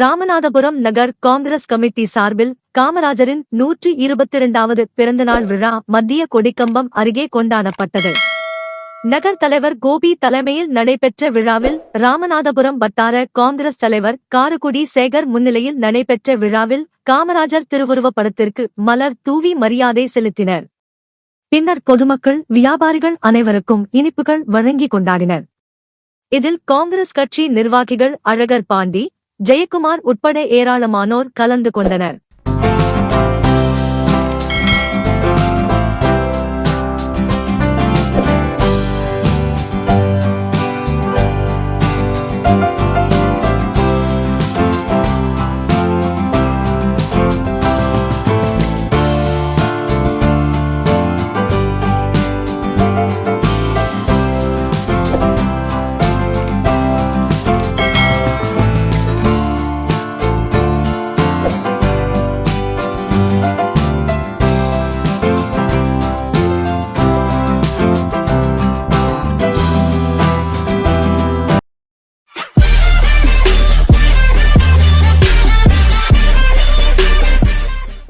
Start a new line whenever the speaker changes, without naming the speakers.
ராமநாதபுரம் நகர் Congress committee சார்பில் காமராஜரின் நூற்றி இருபத்தி இரண்டாவது பிறந்தநாள் விழா மத்திய கொடிக்கம்பம் அருகே கொண்டாடப்பட்டது. நகர் தலைவர் கோபி தலைமையில் நடைபெற்ற விழாவில் ராமநாதபுரம் வட்டார காங்கிரஸ் தலைவர் காரக்குடி சேகர் முன்னிலையில் நடைபெற்ற விழாவில் காமராஜர் திருவுருவப் படத்திற்கு மலர் தூவி மரியாதை செலுத்தினர். பின்னர் பொதுமக்கள் வியாபாரிகள் அனைவருக்கும் இனிப்புகள் வழங்கி கொண்டாடினர். இதில் காங்கிரஸ் கட்சி நிர்வாகிகள் அழகர் பாண்டி ஜெயக்குமார் உட்பட ஏராளமானோர் கலந்து கொண்டனர் Thank you.